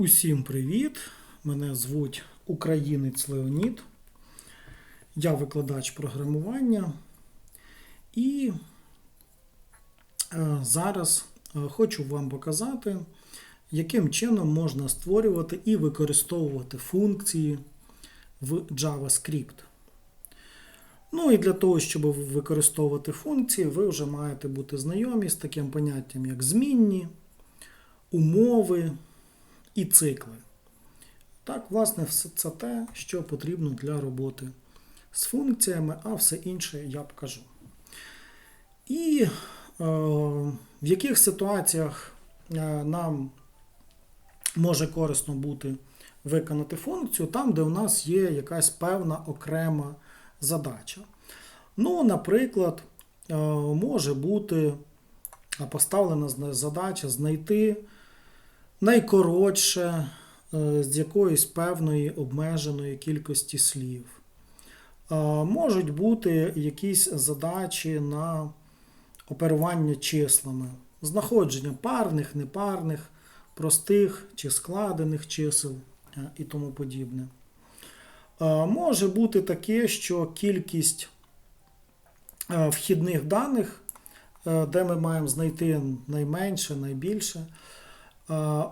Усім привіт! Мене звуть Українець Леонід. Я викладач програмування. І е, зараз е, хочу вам показати, яким чином можна створювати і використовувати функції в JavaScript. Ну і для того, щоб використовувати функції, ви вже маєте бути знайомі з таким поняттям, як змінні, умови і цикли. Так, власне, все це те, що потрібно для роботи з функціями, а все інше я покажу. І е, в яких ситуаціях е, нам може корисно бути виконати функцію, там, де у нас є якась певна окрема задача. Ну, наприклад, е, може бути поставлена задача знайти найкоротше е, з якоїсь певної обмеженої кількості слів. Е, Можуть бути якісь задачі на оперування числами, знаходження парних, непарних, простих чи складених чисел е, і тому подібне. Може бути таке, що кількість вхідних даних, де ми маємо знайти найменше, найбільше,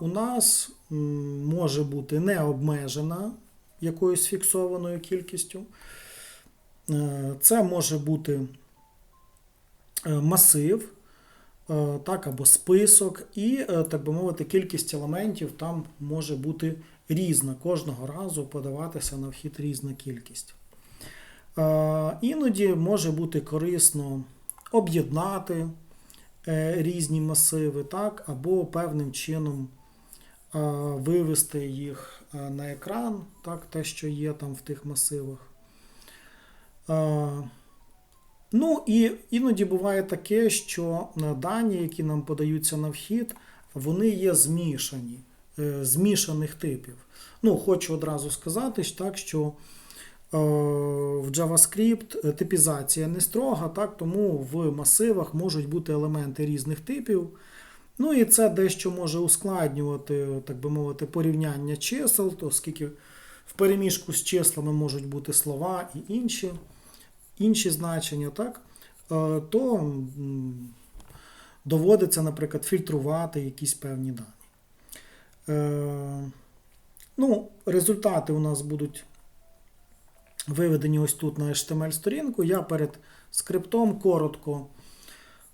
у нас може бути не обмежена якоюсь фіксованою кількістю. Це може бути масив, так, або список, і, так би мовити, кількість елементів там може бути різна. Кожного разу подаватися на вхід різна кількість. Іноді може бути корисно об'єднати різні масиви, так, або певним чином вивести їх на екран, так, те, що є там в тих масивах. Ну і іноді буває таке, що дані, які нам подаються на вхід, вони є змішані, е, змішаних типів. Ну, Хочу одразу сказати, так, що е, в JavaScript типізація не строга, так, тому в масивах можуть бути елементи різних типів. Ну і це дещо може ускладнювати, так би мовити, порівняння чисел, оскільки в переміжку з числами можуть бути слова і інші інші значення, так, е, то доводиться, наприклад, фільтрувати якісь певні дані. Е, ну, Результати у нас будуть виведені ось тут на HTML-сторінку. Я перед скриптом коротко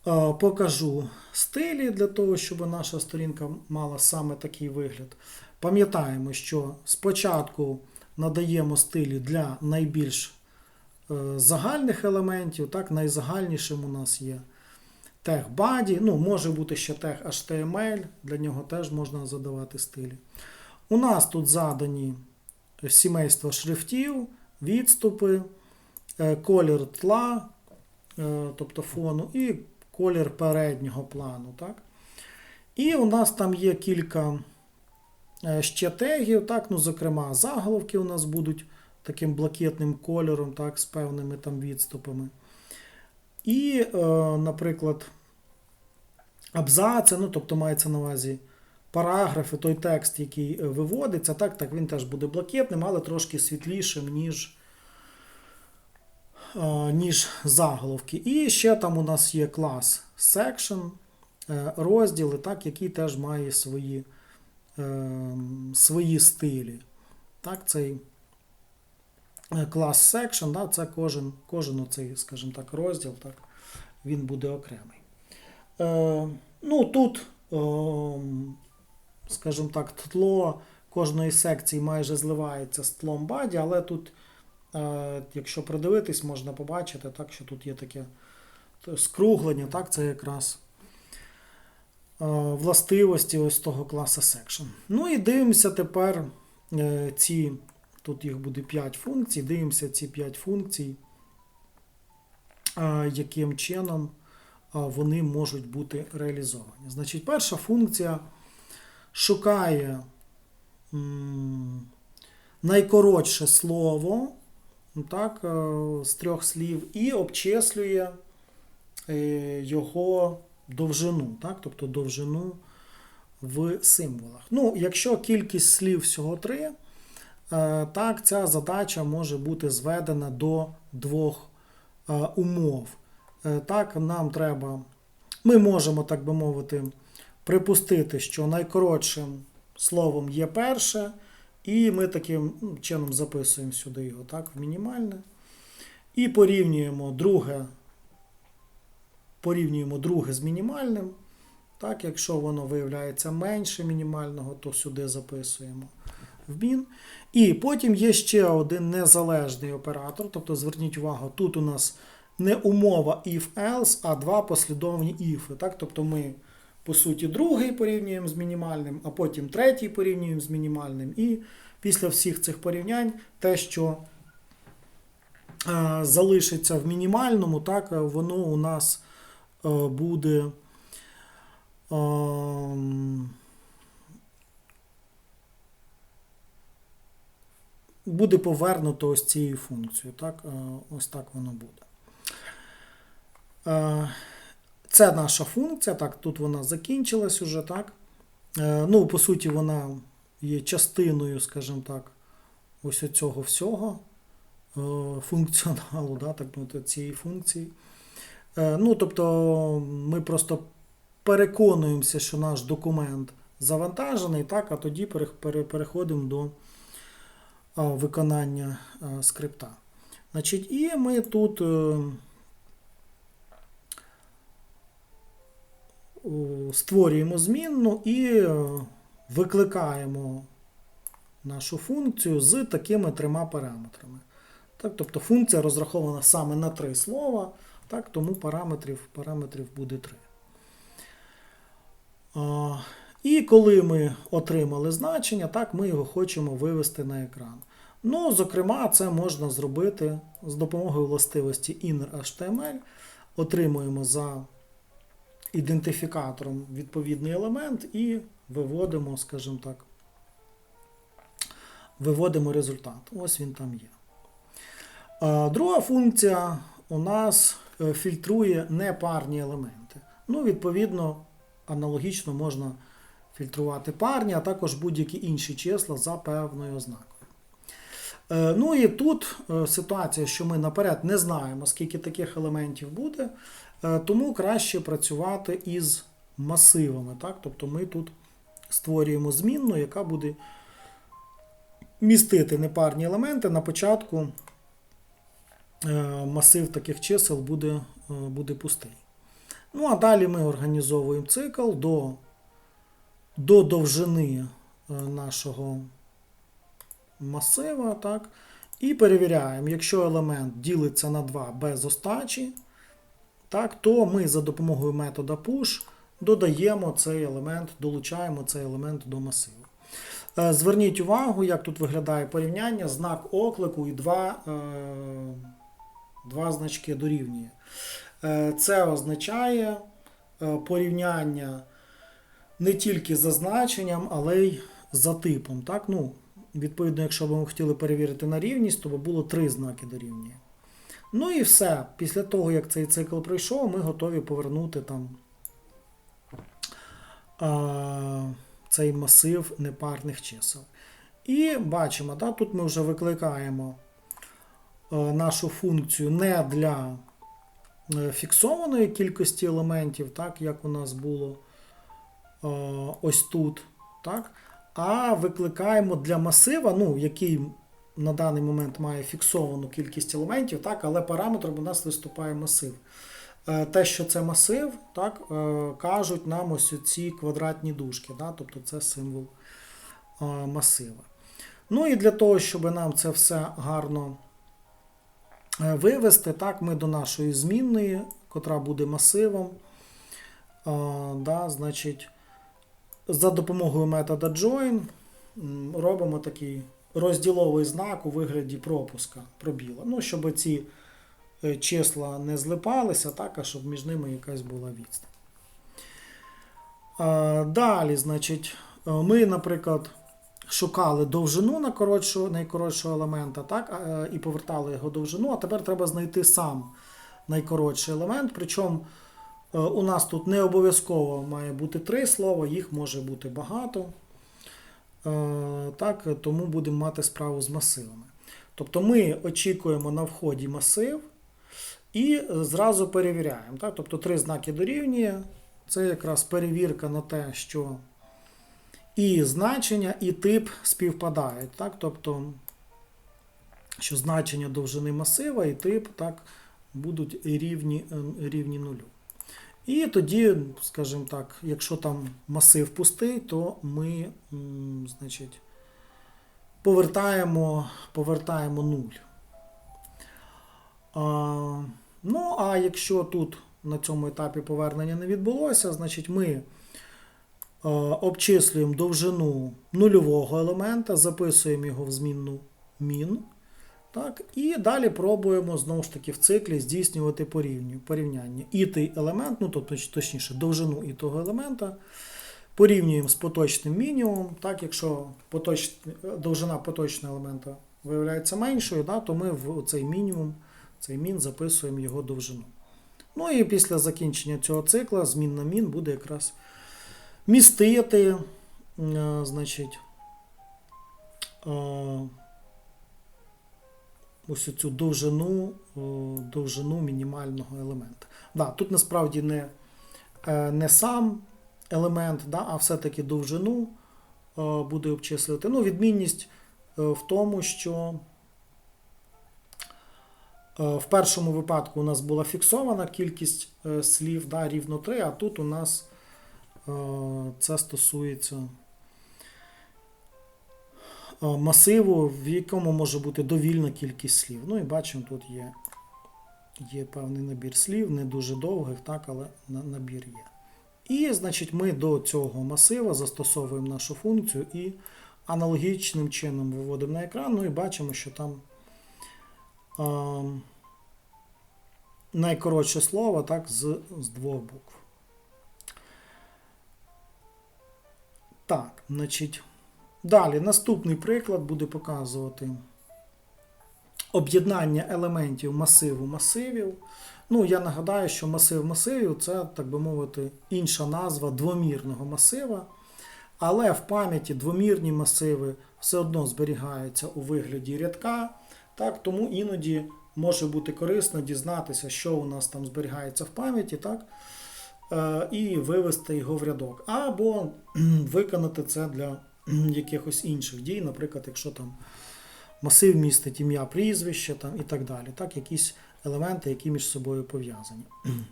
е, покажу стилі для того, щоб наша сторінка мала саме такий вигляд. Пам'ятаємо, що спочатку надаємо стилі для найбільш загальних елементів. Так, Найзагальнішим у нас є тег body, ну, може бути ще тег HTML, для нього теж можна задавати стилі. У нас тут задані сімейство шрифтів, відступи, колір тла, тобто фону, і колір переднього плану. Так? І у нас там є кілька ще тегів, так, ну, зокрема, заголовки у нас будуть таким блакитним кольором, так, з певними там відступами. І, е, наприклад, абзаци, ну, тобто мається на увазі параграфи, той текст, який е, виводиться, так, так він теж буде блакитним, але трошки світлішим, ніж е, ніж заголовки. І ще там у нас є клас section, розділи, так, який теж має свої, свої стилі. Так, цей клас section, да, це кожен кожен оцей, скажімо так, розділ, так, він буде окремий. Е, Ну, Тут, е, скажімо так, тло кожної секції майже зливається з тлом баді, але тут, е, якщо придивитись, можна побачити, так, що тут є таке скруглення, так, це якраз е, властивості ось того класу section. Ну і дивимося тепер е, ці. Тут їх буде 5 функцій. Дивимося ці 5 функцій, яким чином вони можуть бути реалізовані. Значить, перша функція шукає найкоротше слово так, е, з трьох слів і обчислює е, його довжину, так, тобто довжину в символах. Ну, якщо кількість слів всього 3, е, так, ця задача може бути зведена до двох умов. Так, нам треба, ми можемо, так би мовити, припустити, що найкоротшим словом є перше, і ми таким ну, чином записуємо сюди його так, в мінімальне. І порівнюємо друге, порівнюємо друге з мінімальним. Так, якщо воно виявляється менше мінімального, то сюди записуємо в мін. І потім є ще один незалежний оператор. Тобто, зверніть увагу, тут у нас не умова if-else, а два послідовні if. Так? Тобто ми, по суті, другий порівнюємо з мінімальним, а потім третій порівнюємо з мінімальним. І після всіх цих порівнянь те, що е, залишиться в мінімальному, так, е, воно у нас е, буде. ем, Буде повернуто ось цією функцією. Так? Ось так воно буде. Це наша функція. Так, тут вона закінчилась уже, так? Е, Ну, по суті, вона є частиною, скажімо так, ось цього всього е, функціоналу, да, так мовити, цієї функції. Е, Ну, тобто, ми просто переконуємося, що наш документ завантажений, так, а тоді переходимо до виконання скрипта. Значить, і ми тут створюємо змінну і е, викликаємо нашу функцію з такими трьома параметрами. Так, тобто функція розрахована саме на три слова, так, тому параметрів, параметрів буде три. І коли ми отримали значення, так, ми його хочемо вивести на екран. Ну, зокрема, це можна зробити з допомогою властивості inner.html. Отримуємо за ідентифікатором відповідний елемент і виводимо, скажімо так, виводимо результат. Ось він там є. Друга функція у нас е, фільтрує непарні елементи. Ну, відповідно, аналогічно можна фільтрувати парні, а також будь-які інші числа за певною ознакою. Е, Ну і тут е, ситуація, що ми наперед не знаємо, скільки таких елементів буде, тому краще працювати із масивами. Так? Тобто ми тут створюємо змінну, яка буде містити непарні елементи. На початку е, масив таких чисел буде, е, буде пустий. Ну, а далі ми організовуємо цикл до, до довжини е, нашого масива, так, і перевіряємо, якщо елемент ділиться на 2 без остачі, так, то ми за допомогою метода push додаємо цей елемент, долучаємо цей елемент до масиву. Е, Зверніть увагу, як тут виглядає порівняння, знак оклику і два, е, два значки дорівнює. Е, Це означає порівняння не тільки за значенням, але й за типом. Так? Ну, відповідно, якщо б ми хотіли перевірити на рівність, то було три знаки дорівнює. Ну і все. Після того, як цей цикл пройшов, ми готові повернути там а, цей масив непарних чисел. І бачимо, да, тут ми вже викликаємо е, нашу функцію не для е, фіксованої кількості елементів, так, як у нас було е, ось тут, так, а викликаємо для масива, ну, який на даний момент має фіксовану кількість елементів, так, але параметром у нас виступає масив. Е, Те, що це масив, так, е, кажуть нам ось ці квадратні дужки, да, тобто це символ е, масива. Ну і для того, щоб нам це все гарно вивести, так, ми до нашої змінної, котра буде масивом, да, значить, за допомогою метода join робимо такий розділовий знак у вигляді пропуска пробіла. Ну, щоб ці е, числа не злипалися, так, а щоб між ними якась була відстань. Далі, значить, е, ми, наприклад, шукали довжину на коротшого, найкоротшого елемента, так, і повертали його довжину, а тепер треба знайти сам найкоротший елемент. Причому Е, У нас тут не обов'язково має бути три слова, їх може бути багато. Е, Так, тому будемо мати справу з масивами. Тобто ми очікуємо на вході масив і зразу перевіряємо. Так? Тобто три знаки дорівнює. Це якраз перевірка на те, що і значення, і тип співпадають. Так? Тобто, що значення довжини масива і тип так, будуть рівні, е, рівні нулю. І тоді, скажімо так, якщо там масив пустий, то ми значить, повертаємо, повертаємо 0. А, ну, а якщо тут на цьому етапі повернення не відбулося, значить ми е, обчислюємо довжину нульового елемента, записуємо його в змінну мін. Так, і далі пробуємо знову ж таки в циклі здійснювати порівняння. І той елемент, ну тобто точніше, довжину і того елемента порівнюємо з поточним мінімумом. Так, якщо поточ... довжина поточного елемента виявляється меншою, да, то ми в цей мінімум, цей мін записуємо його довжину. Ну і після закінчення цього цикла змін на мін буде якраз містити, е, значить, е, ось цю довжину, довжину мінімального елемента. Да, тут насправді не, е, не сам елемент, да, а все-таки довжину е, буде обчислювати. Ну, відмінність е, в тому, що е, в першому випадку у нас була фіксована кількість е, слів, да, рівно 3, а тут у нас е, це стосується е, масиву, в якому може бути довільна кількість слів. Ну і бачимо, тут є, є певний набір слів, не дуже довгих, так, але набір є. І, значить, ми до цього масива застосовуємо нашу функцію і аналогічним чином виводимо на екран, ну і бачимо, що там а, найкоротше слово так, з, з двох букв. Так, значить. Далі наступний приклад буде показувати об'єднання елементів масиву масивів. Ну, я нагадаю, що масив масивів це, так би мовити, інша назва двомірного масива. Але в пам'яті двомірні масиви все одно зберігаються у вигляді рядка. Так, тому іноді може бути корисно дізнатися, що у нас там зберігається в пам'яті, так, е, і вивести його в рядок. Або виконати це для якихось інших дій, наприклад, якщо там масив містить ім'я, прізвище там, і так далі. Так, якісь елементи, які між собою пов'язані.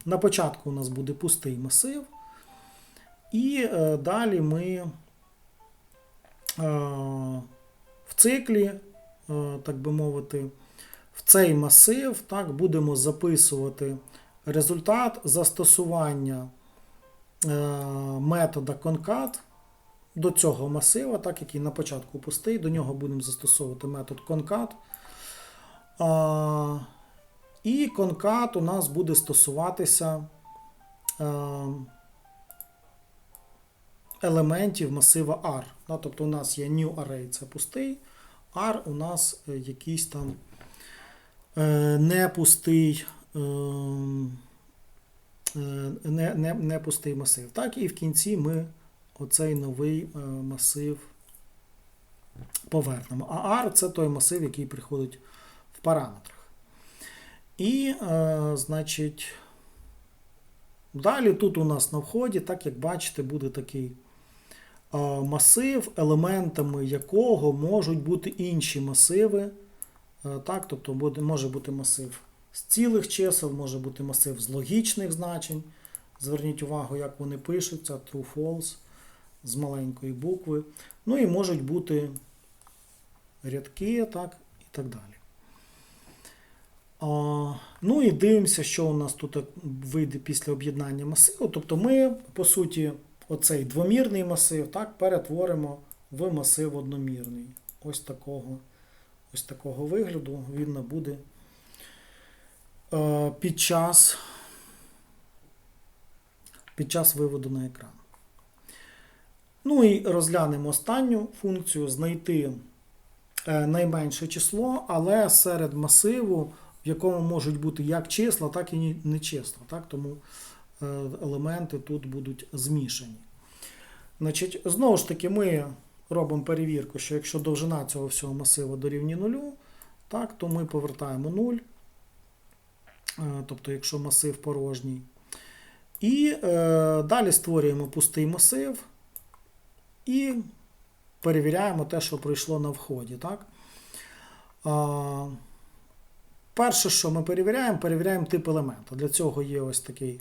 На початку у нас буде пустий масив, і е, далі ми е, в циклі, е, так би мовити, в цей масив так, будемо записувати результат застосування е, метода concat до цього масива, так, який на початку пустий, до нього будемо застосовувати метод concat. І concat у нас буде стосуватися е, елементів масива R. Тобто у нас є new array, це пустий, R у нас е, якийсь там е, не пустий. Не, не, не пустий масив. Так, і в кінці ми оцей новий е, масив повернемо. А R це той масив, який приходить в параметрах. І, е, значить, далі тут у нас на вході, так як бачите, буде такий е, масив, елементами якого можуть бути інші масиви. Так, тобто буде, може бути масив з цілих чисел, може бути масив з логічних значень. Зверніть увагу, як вони пишуться, true, false, з маленької букви. Ну і можуть бути рядки, так, і так далі. А, ну і дивимося, що у нас тут вийде після об'єднання масиву. Тобто ми, по суті, оцей двомірний масив так, перетворимо в масив одномірний. Ось такого, ось такого вигляду він набуде е, під час, під час виводу на екран. Ну і розглянемо останню функцію знайти е, найменше число, але серед масиву, в якому можуть бути як числа, так і ні- не числа. Так? Тому е, елементи тут будуть змішані. Значить, знову ж таки, ми робимо перевірку, що якщо довжина цього всього масиву дорівнює нулю, так, то ми повертаємо 0. Е, Тобто, якщо масив порожній. І е, далі створюємо пустий масив і перевіряємо те, що пройшло на вході. Так? А, перше, що ми перевіряємо, перевіряємо тип елемента. Для цього є ось такий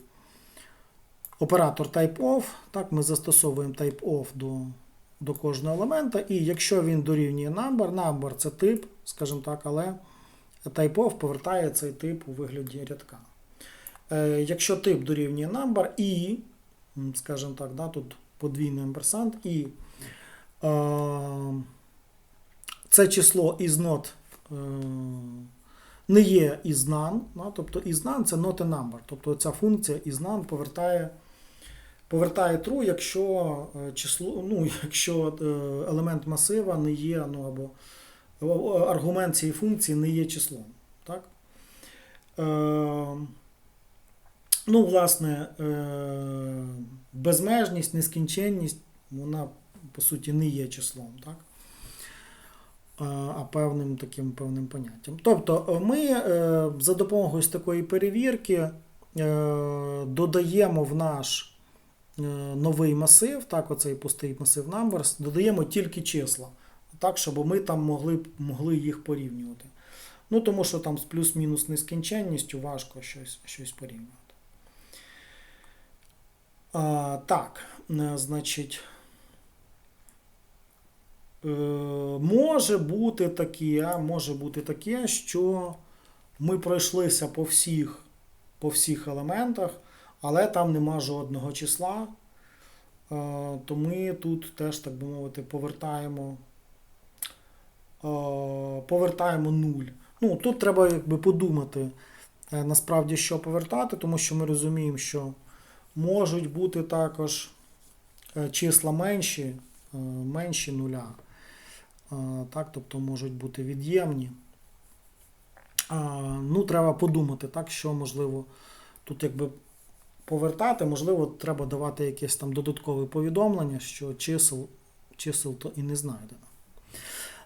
оператор typeOf. Так, ми застосовуємо typeOf до, до кожного елемента. І якщо він дорівнює number, number це тип, скажімо так, але typeOf повертає цей тип у вигляді рядка. Е, якщо тип дорівнює number і, скажімо так, да, тут подвійний амперсант, і е, це число is not е, не є is none, да, тобто is none це not a number. Тобто ця функція is none повертає, повертає true, якщо е, число, ну, якщо е, елемент масива не є, ну або е, аргумент цієї функції не є числом. Так? Е, Ну, власне, е, безмежність, нескінченність, вона, по суті, не є числом, так? А, певним таким певним поняттям. Тобто, е, ми е, за допомогою такої перевірки додаємо в наш новий масив, так, оцей пустий масив numbers, додаємо тільки числа, так, щоб ми там могли, могли їх порівнювати. Ну, тому що там з плюс-мінус нескінченністю важко щось, щось порівнювати. А, так, е, значить, е, може бути таке, може бути таке, що ми пройшлися по всіх, по всіх елементах, але там нема жодного числа. Е, то ми тут теж, так би мовити, повертаємо, повертаємо 0. Ну, тут треба якби подумати насправді, що повертати, тому що ми розуміємо, що можуть бути також е, числа менші, е, менші нуля. Е, Так, тобто можуть бути від'ємні. Ну, треба подумати, так, що можливо тут якби повертати, можливо, треба давати якесь там додаткове повідомлення, що чисел, чисел то і не знайдено.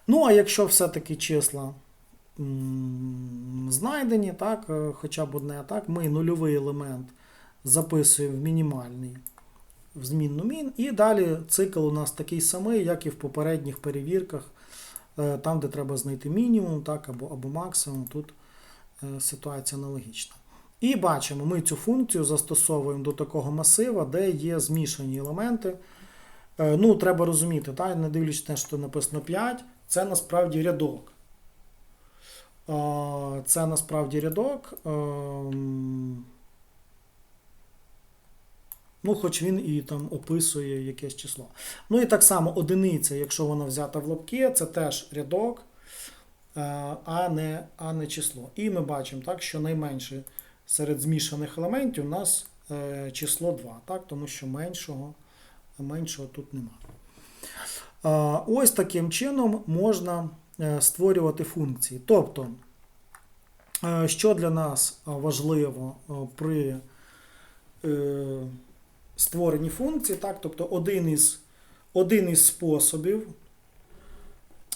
Ну, а якщо все-таки числа знайдені, так, хоча б одне, так, ми нульовий елемент записуємо в мінімальний в змінну мін. І далі цикл у нас такий самий, як і в попередніх перевірках, е, там, де треба знайти мінімум, так, або, або максимум. Тут е, ситуація аналогічна. І бачимо, ми цю функцію застосовуємо до такого масива, де є змішані елементи. Е, Ну, треба розуміти, так, не дивлячись те, що написано 5, це насправді рядок. Це насправді рядок. Ну, хоч він і там описує якесь число. Ну і так само одиниця, якщо вона взята в лапки, це теж рядок, е, а не, а не число. І ми бачимо, так, що найменше серед змішаних елементів у нас е, число 2, так, тому що меншого, меншого тут нема. Е, Ось таким чином можна створювати функції. Тобто, що для нас важливо при створені функції, так, тобто один із, один із способів,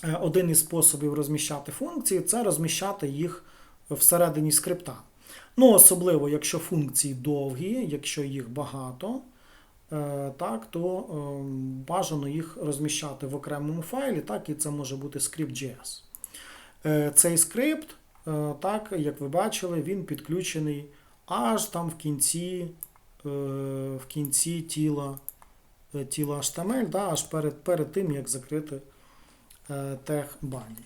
е, один із способів розміщати функції це розміщати їх всередині скрипта. Ну, особливо, якщо функції довгі, якщо їх багато, е, так, то е, бажано їх розміщати в окремому файлі, так, і це може бути script.js. Е, Цей скрипт, так, як ви бачили, він підключений аж там в кінці в кінці тіла, е, тіла HTML, да, аж перед, перед тим, як закрити е, тег банді.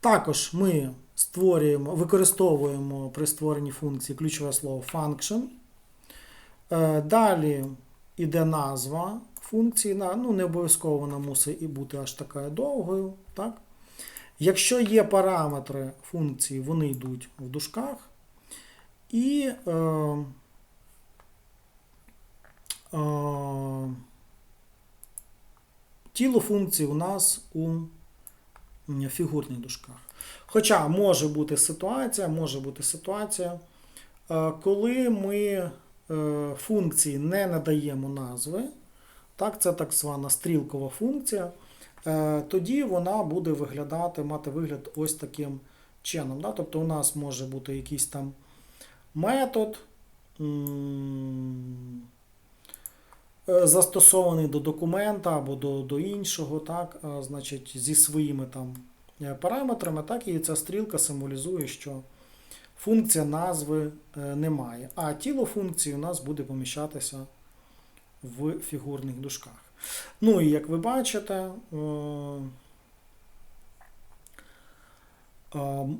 Також ми створюємо, використовуємо при створенні функції ключове слово function. Е, Далі йде назва функції. Ну, не обов'язково вона мусить і бути аж такою довгою. Так? Якщо є параметри функції, вони йдуть в дужках. І е, е, тіло функції у нас у фігурних дужках. Хоча може бути ситуація, може бути ситуація, е, коли ми е, функції не надаємо назви, так, це так звана стрілкова функція, е, тоді вона буде виглядати, мати вигляд ось таким чином. Да? Тобто у нас може бути якийсь там метод. Е, Застосований до документа або до, до іншого, так, значить, зі своїми там е, параметрами, так, і ця стрілка символізує, що функція назви е, немає, а тіло функції у нас буде поміщатися в фігурних дужках. Ну і як ви бачите, е, е,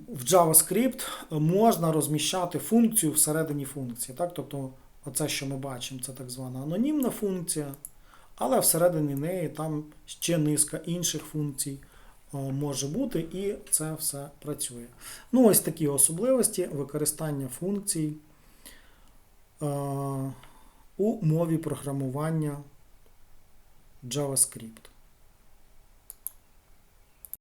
в JavaScript можна розміщати функцію всередині функції. Так? Тобто, оце, що ми бачимо, це так звана анонімна функція, але всередині неї там ще низка інших функцій е, може бути, і це все працює. Ну, ось такі особливості використання функцій е, у мові програмування JavaScript.